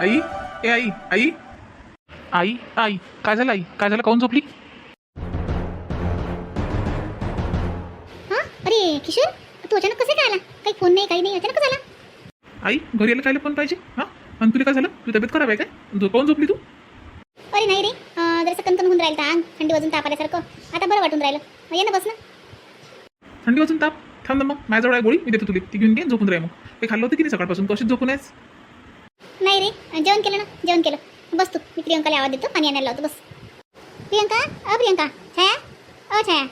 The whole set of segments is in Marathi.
आई? ए आई आई. आई आई. काय झालं आई? काय झालं? काऊन झोपली? हा? अरे किशोर तू अचानक कसं काय आला? काही फोन नाही काही नाही अचानक कसं आला. आई घरी यायला कायला फोन पाहिजे? हां? आणि तुला काय झालं? तुझी तब्येत खराब आहे काय? झो- काऊन झोपली तू? अरे नाही रे. अं, जरासं कणकण होऊन राहिलं तर अंग थंडी वाजून ताप आल्यासारखं. आता बरं वाटून राहिलं. मग ये ना बस ना. थंडी वाजून ताप? थांब ना मग. माझ्याजवळ आहे गोळी. मी देतो तुला. ती घेऊन घे झोपून राही मग. ते खाल्लं होतं की नाही सकाळपासून? कशीच झोपून आहेस? नाही रे. जेवण केलं ना? जेवण केलं. बस तू. मी प्रियंकाला आवाज देतो पाणी आणायला लावतो. बस. प्रियंका? अ प्रियंका. छाया? अ छाया.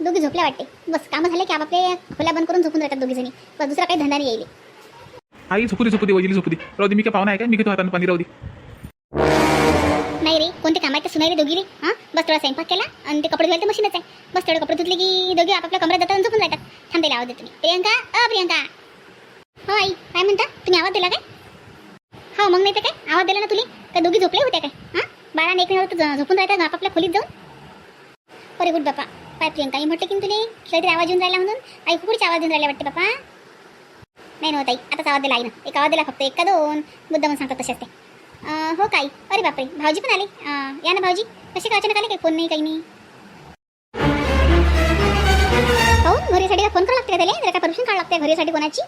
दोघी झोपल्या वाटते. बस. कामं झाले की आपापले खोल्या बंद करून झोपून राहतात दोघी जणी बस दुसरा काही धंदा नाही येईल आई झोपू दे झोपू दे वजिली झोपू दे. राहू दे मी काय पाहुणा आहे काय? मी घेतो हातानं पाणी राहू दे. नाही रे. कोणते काम आहे ते सुनाई रे दोघी रे हां? बस थोडा स्वयंपाक केला आणि ते कपडे धुवायला मशीनच आहे. बस थोडे कपडे धुतले की दोघी आपापल्या कमऱ्यात जातात आणि झोपून जातात थांब त्याला आवाज देतो मी. प्रियंका? अ प्रियंका. हो आई. काय म्हणता? तुम्ही आवाज दिला काय? मग नाही तर काय? आवाज दिला ना तुला? काय दोघी झोपले होत्या काय? हां? बारा आणि एक मिनिट झोपून राहतात आपापल्या खोलीत जाऊन? अरे गुड बापा पाय प्रियंका मी म्हटलं की तुला? काहीतरी आवाज येऊन राहिला म्हणून? आई खूपच आवाज येऊन राहिला वाटते बापा. नाही नव्हता हो आई आताच आवाज दिला आई ना एक आवाज दिला फक्त एक का दोन? मुद्दा म्हणून सांगतात तसेच ते हो काय? अरे बापरे भाऊजी पण आले? या ना भाऊजी. कसे काय अचानक आले काही फोन नाही काही नाही. हो घरीसाठी फोन करावं लागते का त्याला? जरा काय परमिशन काढावं लागते घरीसाठी कोणाची?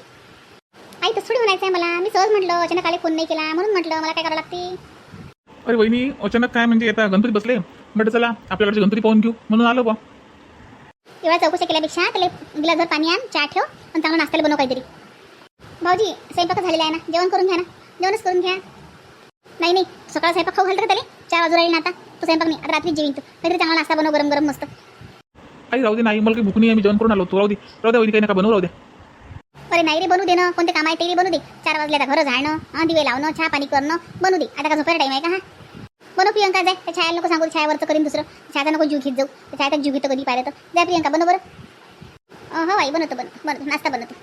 आई थोडी म्हणायचं आहे मला. मी सहज म्हटलं अचानक आले फोन नाही केला. म्हणून म्हटलं मला काय करावं लागते? अरे वहिनी अचानक काय म्हणजे आता गणपती बसले? म्हटलं चला आपल्याकडचे गणपती पाहून घेऊ. म्हणून आलो बा एवढ्या चौकशा केल्यापेक्षा त्याला गिलासभर पाणी आण चहा ठेव आणि चांगला नाश्त्याला बनव काहीतरी. भाऊजी स्वयंपाक झालेला आहे ना? जेवण करून घ्या ना. जेवणच करून घ्या. नाही नाही. सकाळ स्वयंपाक खाऊ घालतं त्याला? चार वाजू राहील ना आता. तो स्वयंपाक नाही. आता रात्री जेवीन तू. काहीतरी चांगला नाश्ता बनव गरम गरम मस्त. आई राहू दे नाही मला काही भूक नाही आहे. मी जेवण करून आलो. तू राहू दे. राहू दे वहिनी काही नका बनवू राहू दे अरे नाही रे बनू दे ना कोणते काम आहे ते बनू दे. चार वाजले आता घरं झाडणं दिवे लावणं चहा पाणी करणं बनू दे. आता का झोपायला टाईम आहे का हा? बनव प्रियंका जाय. त्या छायाला नको सांगू छायावरचं करीन दुसरं. छायाचा नको जीव घेत जाऊ. छायाचा जीव घेतो कधी पाहिलं तर. जाय प्रियंका बनव बरं. हो आई बनवतो बन बनवतो नाश्ता बनवतो.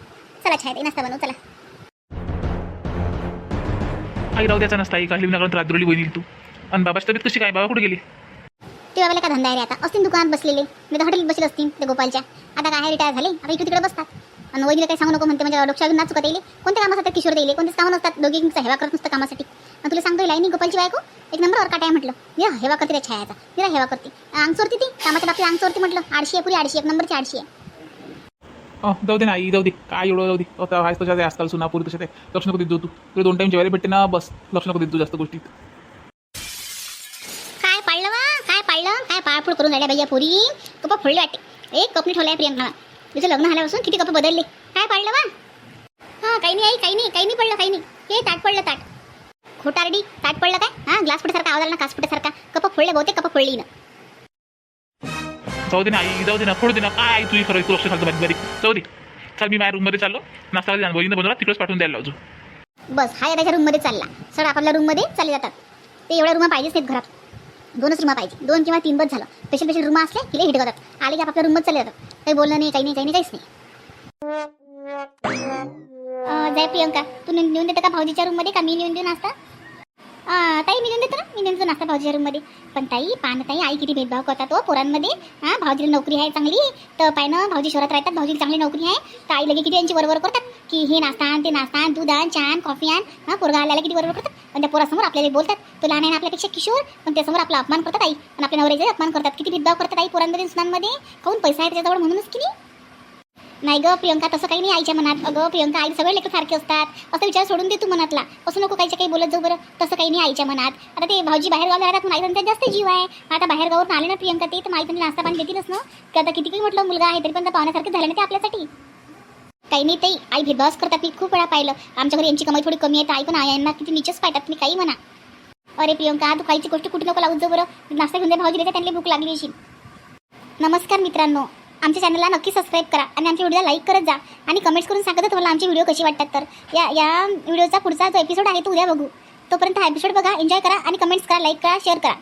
चला छाया नाश्ता बनव चला. आई राहू द्याचा नसता आई काढली विनाकारण रात्रोली वहिनी तू. आणि बाबाची तब्येत कशी काय? बाबा कुठे गेली? ते बाबाला का धंदा आहे रे आता? असतील दुकानात बसलेले. मी तर हॉटेलात बसले असतील ते गोपालच्या. आता काय रिटायर झाले? आता इकडे तिकडे बसतात. आणि वहिनीला काही सांगू नको म्हणते म्हणजे डोक्यावर नाच चुकत येईल कोणत्या कामासाठी किशोर येईल कोणतेच कामं नसतात? दोघींचा हेवा करत नसतं कामासाठी. आणि तुला सांगतो लाईनी गोपालची बायको एक नंबरवर काटाय म्हटलं. निरा हेवा करते रे छायाचा. निरा हेवा करते. अंग चोरती ती? कामाच्या बाबतीत अंग चोरती म्हटलं. आडशी आहे पुरी आडशी एक नंबरची आडशी आहे. अ जाऊ दे ना आई जाऊ दे. काय एवढं जाऊ दे. आता आहेस तशाच आहे आजकाल सुना पुरी तशाच आहे लक्ष नको देत जाऊ तू. तुला दोन टाइम जेवायला भेटते ना बस. लक्ष नको देत तू जास्त गोष्टीत. काय पाळलं वा? काय पाळलं? काय पाळपूळ करून राहिल्या भैया पुरी? कप फोडले वाटते. एक कपनी ठेवलाय प्रियंका तुझं लग्न झाल्यापासून किती कप बदलले? काय पाळलं वा हा काही नाही आई काही नाही काही नाही पडलं काही नाही. हे ताट पडलं ताट. खोटारडी ताट पडलं काय? हा ग्लास फुटेसारखा आवाज आला ना फुटेसारखा कप फोडले बहुतेक कप फोडली ना जाऊ दे ना आई जाऊ दे ना फोड दे ना. काय आई तुझी खरं तू लक्ष घालतो बारीक बारीक. जाऊ दे. चल मी माझ्या रूममध्ये चाललो. नाश्ता वहिनी बनवला तिकडेच पाठवून द्यायला लावतो बस हा त्याच्या रूममध्ये चालला. सर आपापल्या रूममध्ये चालले जातात. ते एवढ्या रूमा पाहिजेच नाहीत घरात. दोनच रूमा पाहिजे. दोन किंवा तीन बस झालं. स्पेशल स्पेशल रूम असले की हिट करतात आले की आपल्या रूममध्ये चालले जातात. काही बोलणं नाही काही नाही काही नाही काहीच नाही. जय प्रियंका तू नेऊन देतं का भाऊजीच्या रूममध्ये का मी नेऊन देऊ नाश्ता? ताई मी नेऊन देतो ना. मी नेऊन देतो नाश्ता भाऊजीच्या रूममध्ये पण ताई पान ताई आई किती भेदभाव करतात तो पोरांमध्ये. हां भाऊजीला नोकरी आहे चांगली. तर पाय ना भाऊजी शहरात राहतात भाऊजीला चांगली नोकरी आहे. तर आई लगे किती यांची बरोबर करतात? की हे नाश्ता आण ते नाश्ता आण दूध आण चहा आण कॉफी आण. हा पोरगा आल्याला किती बरोबर करतात? पण त्या पोरासमोर आपल्याला बोलतात. तो लहान आहे आपल्यापेक्षा किशोर पण त्यासमोर आपला अपमान करतात आई. आणि आपल्या नवऱ्याचे अपमान करतात. किती भेदभाव करतात आई पोरांमध्ये सुनांमध्ये? काहून पैसा आहे त्याच्याजवळ म्हणूनच की नाही? नाही ग प्रियंका तसं काही नाही आईच्या मनात. अगं प्रियंका आई सगळे लेकर सारखे असतात. असं विचार सोडून दे तू मनातला. असं नको काहीच्या काही बोलत जाऊ बरं. तसं काही नाही आईच्या मनात. आता ते भाऊजी बाहेर गावला राहतात माई त्यांचा जास्त जीव आहे. आता बाहेर गावावरून आले ना प्रियंका ते तर माई त्यांना नाश्ता पाणी देतीलच ना? की आता किती काही म्हटलं मुलगा आहे तरी पण त्या पाहुण्यासारखे झाले ना ते आपल्यासाठी. काही नाही ताई आई भेदभावच करतात. मी खूप वेळा पाहिलं. आमच्या घरी यांची कमाई थोडी कमी आहे. तर आई पण यांना किती निचच पाहतात मी काही म्हणा. अरे प्रियंका तू काहीची गोष्ट कुठे नको लावू जाऊ बरं. नाश्ता घेऊन दे दिले का त्यांना भूक लागली अशी. नमस्कार मित्रांनो. आमच्या चॅनलला नक्की सबस्क्राईब करा आणि आमच्या व्हिडिओला लाईक करत जा. आणि कमेंट्स करून सांगत तुम्हाला आमचे व्हिडिओ कशी वाटतात तर. या या व्हिडिओचा पुढचा जो एपिसोड आहे तो उद्या बघू. तोपर्यंत हा एपिसोड बघा एन्जॉय करा आणि कमेंट्स करा लाईक करा शेअर करा.